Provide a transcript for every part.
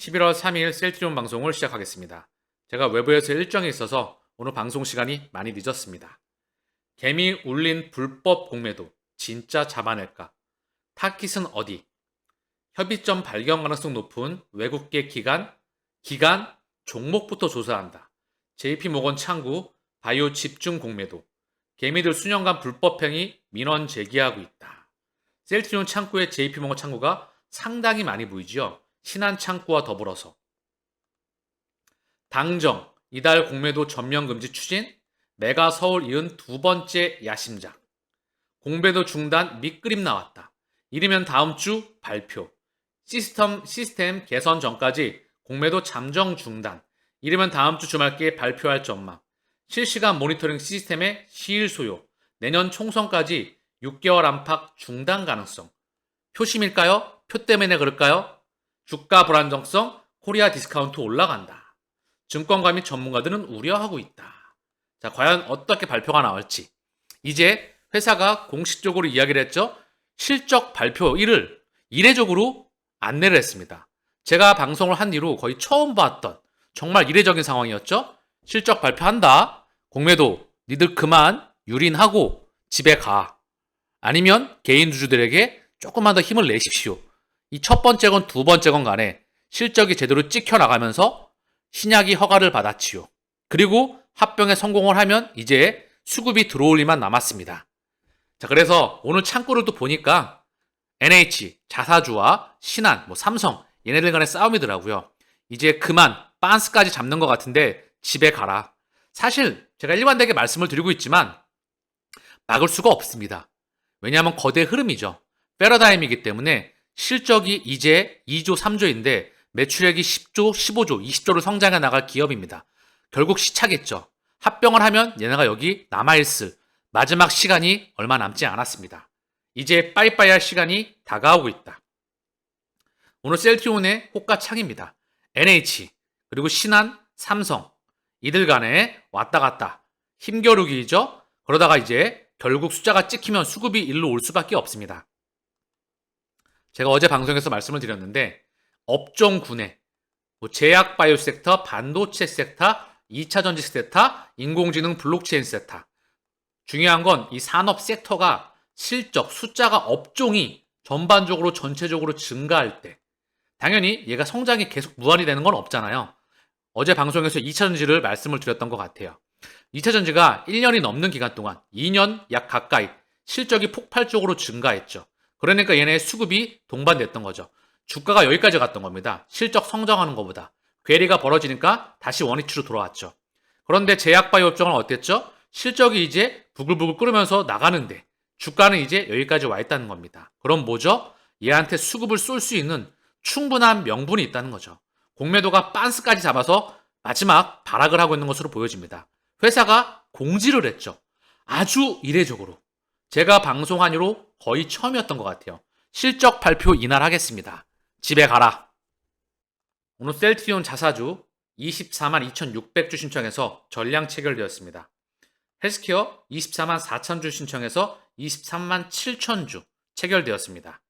11월 3일 셀트리온 방송을 시작하겠습니다. 제가 외부에서 일정이 있어서 오늘 방송 시간이 많이 늦었습니다. 개미 울린 불법 공매도 진짜 잡아낼까? 타깃은 어디? 협의점 발견 가능성 높은 외국계 기관, 기간, 종목부터 조사한다. JP모건 창구, 바이오 집중 공매도. 개미들 수년간 불법행위 민원 제기하고 있다. 셀트리온 창구의 JP모건 창구가 상당히 많이 보이지요. 신한 창구와 더불어서. 당정 이달 공매도 전면 금지 추진 메가 서울 이은 두 번째 야심작. 공매도 중단 밑그림 나왔다. 이르면 다음 주 발표. 시스템 시스템 개선 전까지 공매도 잠정 중단. 이르면 다음 주 주말께 발표할 전망. 실시간 모니터링 시스템의 시일 소요. 내년 총선까지 6개월 안팎 중단 가능성. 표심일까요? 표 때문에 그럴까요? 주가 불안정성, 코리아 디스카운트 올라간다. 증권가 및 전문가들은 우려하고 있다. 자, 과연 어떻게 발표가 나올지. 이제 회사가 공식적으로 이야기를 했죠. 실적 발표일을 이례적으로 안내를 했습니다. 제가 방송을 한 뒤로 거의 처음 봤던 정말 이례적인 상황이었죠. 실적 발표한다. 공매도 니들 그만 유린하고 집에 가. 아니면 개인 주주들에게 조금만 더 힘을 내십시오. 이 첫 번째 건 두 번째 건 간에 실적이 제대로 찍혀 나가면서 신약이 허가를 받았지요. 그리고 합병에 성공을 하면 이제 수급이 들어올 일만 남았습니다. 자, 그래서 오늘 창구를 또 보니까 NH, 자사주와 신한, 뭐 삼성, 얘네들 간의 싸움이더라고요. 이제 그만 빤스까지 잡는 것 같은데 집에 가라. 사실 제가 일관되게 말씀을 드리고 있지만 막을 수가 없습니다. 왜냐하면 거대 흐름이죠. 패러다임이기 때문에 실적이 이제 2조, 3조인데 매출액이 10조, 15조, 20조로 성장해 나갈 기업입니다. 결국 시차겠죠. 합병을 하면 얘네가 여기 남아있을 마지막 시간이 얼마 남지 않았습니다. 이제 빠이빠이 할 시간이 다가오고 있다. 오늘 셀티온의 호가창입니다. NH, 그리고 신한, 삼성, 이들 간에 왔다 갔다 힘겨루기죠. 그러다가 이제 결국 숫자가 찍히면 수급이 일로 올 수밖에 없습니다. 제가 어제 방송에서 말씀을 드렸는데 업종 군에 뭐 제약 바이오 섹터, 반도체 섹터, 2차 전지 섹터, 인공지능 블록체인 섹터. 중요한 건 이 산업 섹터가 실적 숫자가 업종이 전반적으로 전체적으로 증가할 때 당연히 얘가 성장이 계속 무한이 되는 건 없잖아요. 어제 방송에서 2차 전지를 말씀을 드렸던 것 같아요. 2차 전지가 1년이 넘는 기간 동안 2년 약 가까이 실적이 폭발적으로 증가했죠. 그러니까 얘네 수급이 동반됐던 거죠. 주가가 여기까지 갔던 겁니다. 실적 성장하는 것보다. 괴리가 벌어지니까 다시 원위치로 돌아왔죠. 그런데 제약바이오 업종은 어땠죠? 실적이 이제 부글부글 끓으면서 나가는데 주가는 이제 여기까지 와 있다는 겁니다. 그럼 뭐죠? 얘한테 수급을 쏠 수 있는 충분한 명분이 있다는 거죠. 공매도가 빤스까지 잡아서 마지막 발악을 하고 있는 것으로 보여집니다. 회사가 공지를 했죠. 아주 이례적으로. 제가 방송한 이후로 거의 처음이었던 것 같아요. 실적 발표 이날 하겠습니다. 집에 가라. 오늘 셀트리온 자사주 24만 2,600주 신청해서 전량 체결되었습니다. 헬스케어 24만 4,000주 신청해서 23만 7,000주 체결되었습니다.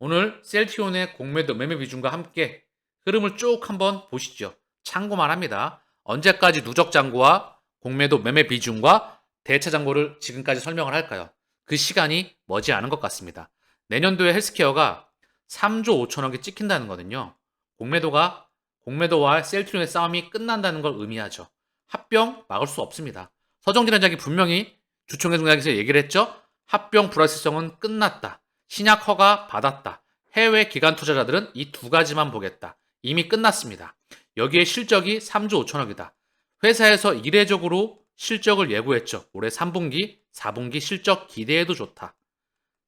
오늘 셀트리온의 공매도 매매 비중과 함께 흐름을 쭉 한번 보시죠. 참고만 합니다. 언제까지 누적 잔고와 공매도 매매 비중과 대차 잔고를 지금까지 설명을 할까요? 그 시간이 머지 않은 것 같습니다. 내년도에 헬스케어가 3조 5천억이 찍힌다는 거는요. 공매도가 공매도와 셀트리온의 싸움이 끝난다는 걸 의미하죠. 합병 막을 수 없습니다. 서정진 회장이 분명히 주총회 동작에서 얘기를 했죠. 합병 불확실성은 끝났다. 신약 허가 받았다. 해외 기관 투자자들은 이 두 가지만 보겠다. 이미 끝났습니다. 여기에 실적이 3조 5천억이다. 회사에서 이례적으로 실적을 예고했죠. 올해 3분기, 4분기 실적 기대해도 좋다.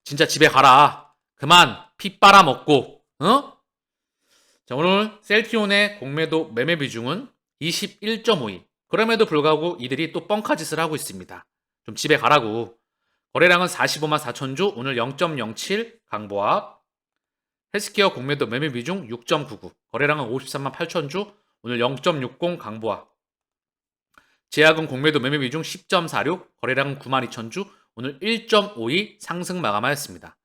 진짜 집에 가라. 그만 피 빨아먹고, 어? 자, 오늘 셀티온의 공매도 매매 비중은 21.52. 그럼에도 불구하고 이들이 또 뻥카짓을 하고 있습니다. 좀 집에 가라고. 거래량은 45만 4천 주, 오늘 0.07 강보합. 헬스케어 공매도 매매 비중 6.99. 거래량은 53만 8천 주, 오늘 0.60 강보합. 제약은 공매도 매매 비중 10.46, 거래량은 9만 2천 주, 오늘 1.52 상승 마감하였습니다.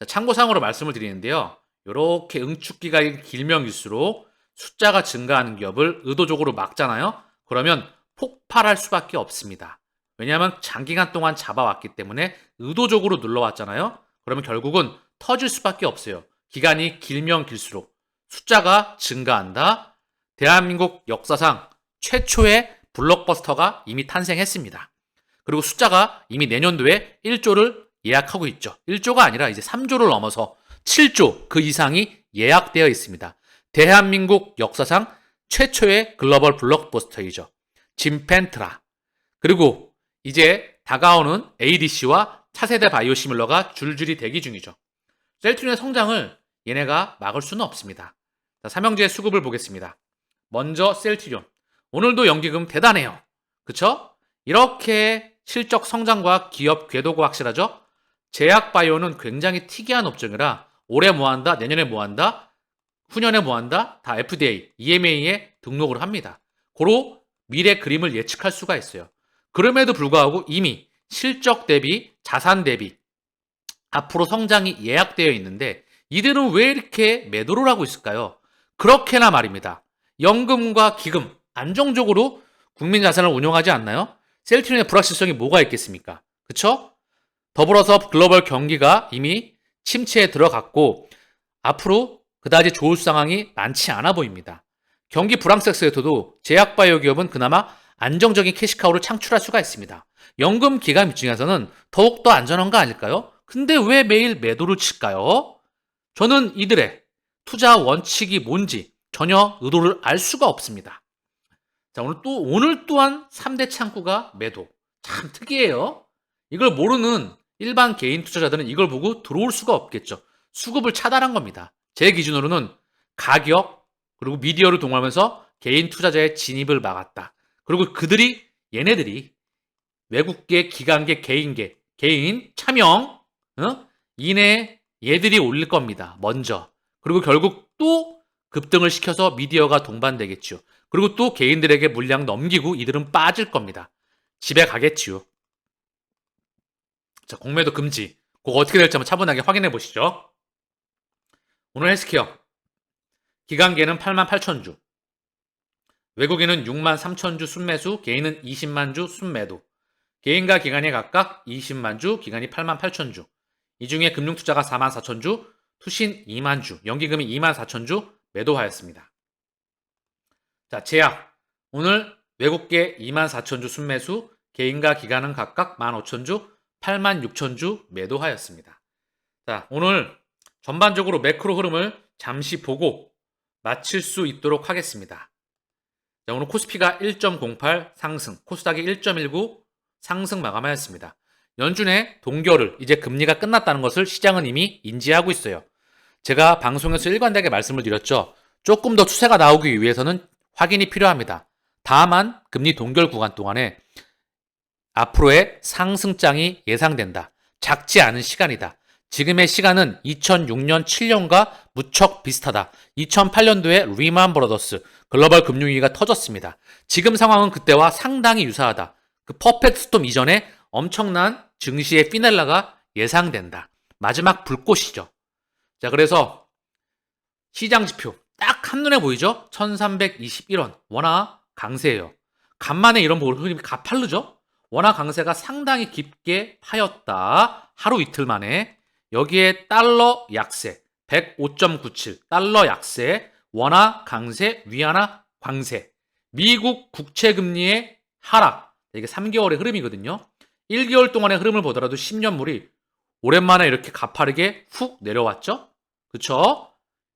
자, 참고상으로 말씀을 드리는데요. 이렇게 응축기가 길면 길수록 숫자가 증가하는 기업을 의도적으로 막잖아요. 그러면 폭발할 수밖에 없습니다. 왜냐하면 장기간 동안 잡아왔기 때문에 의도적으로 눌러왔잖아요. 그러면 결국은 터질 수밖에 없어요. 기간이 길면 길수록 숫자가 증가한다. 대한민국 역사상 최초의 블록버스터가 이미 탄생했습니다. 그리고 숫자가 이미 내년도에 1조를 예약하고 있죠. 1조가 아니라 이제 3조를 넘어서 7조 그 이상이 예약되어 있습니다. 대한민국 역사상 최초의 글로벌 블록버스터이죠. 짐펜트라. 그리고 이제 다가오는 ADC와 차세대 바이오시밀러가 줄줄이 대기 중이죠. 셀트리온의 성장을 얘네가 막을 수는 없습니다. 자, 삼형제의 수급을 보겠습니다. 먼저 셀트리온. 오늘도 연기금 대단해요. 그쵸? 이렇게 실적 성장과 기업 궤도가 확실하죠? 제약바이오는 굉장히 특이한 업종이라 올해 뭐 한다, 내년에 뭐 한다, 후년에 뭐 한다, 다 FDA, EMA에 등록을 합니다. 고로 미래 그림을 예측할 수가 있어요. 그럼에도 불구하고 이미 실적 대비, 자산 대비, 앞으로 성장이 예약되어 있는데 이들은 왜 이렇게 매도를 하고 있을까요? 그렇게나 말입니다. 연금과 기금, 안정적으로 국민 자산을 운용하지 않나요? 셀트리온의 불확실성이 뭐가 있겠습니까? 그쵸? 더불어서 글로벌 경기가 이미 침체에 들어갔고 앞으로 그다지 좋을 상황이 많지 않아 보입니다. 경기 불황 섹터에서도 제약바이오 기업은 그나마 안정적인 캐시카우를 창출할 수가 있습니다. 연금 기관 입장에서는 더욱더 안전한 거 아닐까요? 근데 왜 매일 매도를 칠까요? 저는 이들의 투자 원칙이 뭔지 전혀 의도를 알 수가 없습니다. 자, 오늘 또, 오늘 또한 3대 창구가 매도. 참 특이해요. 이걸 모르는 일반 개인 투자자들은 이걸 보고 들어올 수가 없겠죠. 수급을 차단한 겁니다. 제 기준으로는 가격, 그리고 미디어를 동원하면서 개인 투자자의 진입을 막았다. 그리고 그들이, 얘네들이 외국계, 기관계, 개인계, 개인, 차명, 어? 이내 얘들이 올릴 겁니다. 먼저. 그리고 결국 또 급등을 시켜서 미디어가 동반되겠죠. 그리고 또 개인들에게 물량 넘기고 이들은 빠질 겁니다. 집에 가겠지요. 자, 공매도 금지. 그거 어떻게 될지 한번 차분하게 확인해 보시죠. 오늘 헬스케어. 기관계는 8만 8천 주. 외국인은 6만 3천 주 순매수, 개인은 20만 주 순매도. 개인과 기관이 각각 20만 주, 기관이 8만 8천 주. 이 중에 금융투자가 4만 4천 주, 투신 2만 주, 연기금이 2만 4천 주 매도하였습니다. 자, 제약. 오늘 외국계 2만 4천 주 순매수, 개인과 기관은 각각 1만 5천 주, 8만 6천 주 매도하였습니다. 자, 오늘 전반적으로 매크로 흐름을 잠시 보고 마칠 수 있도록 하겠습니다. 자, 오늘 코스피가 1.08 상승, 코스닥이 1.19 상승 마감하였습니다. 연준의 동결을 이제 금리가 끝났다는 것을 시장은 이미 인지하고 있어요. 제가 방송에서 일관되게 말씀을 드렸죠. 조금 더 추세가 나오기 위해서는 확인이 필요합니다. 다만 금리 동결 구간 동안에 앞으로의 상승장이 예상된다. 작지 않은 시간이다. 지금의 시간은 2006년 7년과 무척 비슷하다. 2008년도에 리만 브로더스 글로벌 금융위기가 터졌습니다. 지금 상황은 그때와 상당히 유사하다. 그 퍼펙트 스톰 이전에 엄청난 증시의 피넬라가 예상된다. 마지막 불꽃이죠. 자, 그래서 시장 지표 딱 한눈에 보이죠? 1321원. 워낙 강세예요. 간만에 이런 흐름이 가파르죠? 원화 강세가 상당히 깊게 파였다. 하루 이틀 만에 여기에 달러 약세 105.97 달러 약세 원화 강세 위안화 광세 미국 국채 금리의 하락 이게 3개월의 흐름이거든요. 1개월 동안의 흐름을 보더라도 10년물이 오랜만에 이렇게 가파르게 훅 내려왔죠. 그쵸?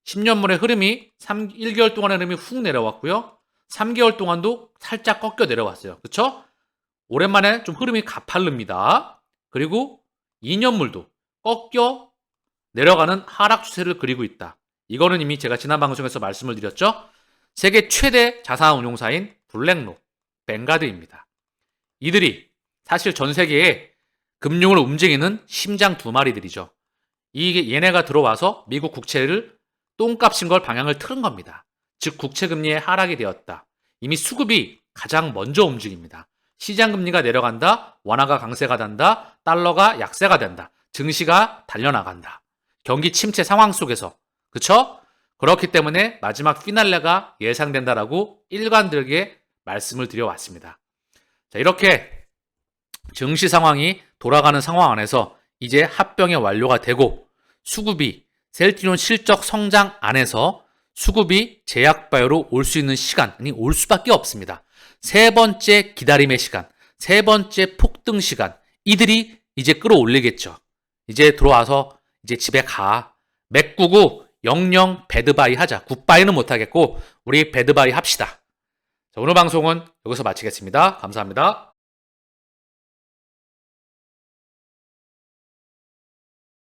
10년물의 흐름이 3, 1개월 동안의 흐름이 훅 내려왔고요. 3개월 동안도 살짝 꺾여 내려왔어요. 그쵸? 오랜만에 좀 흐름이 가파릅니다. 그리고 2년물도 꺾여 내려가는 하락 추세를 그리고 있다. 이거는 이미 제가 지난 방송에서 말씀을 드렸죠. 세계 최대 자산 운용사인 블랙록, 뱅가드입니다. 이들이 사실 전 세계에 금융을 움직이는 심장 두 마리들이죠. 이게 얘네가 들어와서 미국 국채를 똥값인 걸 방향을 틀은 겁니다. 즉 국채 금리의 하락이 되었다. 이미 수급이 가장 먼저 움직입니다. 시장 금리가 내려간다, 원화가 강세가 된다, 달러가 약세가 된다, 증시가 달려나간다. 경기 침체 상황 속에서 그쵸? 그렇기 때문에 마지막 피날레가 예상된다라고 일관되게 말씀을 드려왔습니다. 자, 이렇게 증시 상황이 돌아가는 상황 안에서 이제 합병이 완료가 되고 수급이 셀티론 실적 성장 안에서 수급이 제약바이오로 올 수 있는 시간이 올 수밖에 없습니다. 세 번째 기다림의 시간, 세 번째 폭등 시간, 이들이 이제 끌어올리겠죠. 이제 들어와서 이제 집에 가. 맥구구 영영 배드바이 하자. 굿바이는 못하겠고 우리 배드바이 합시다. 자, 오늘 방송은 여기서 마치겠습니다. 감사합니다.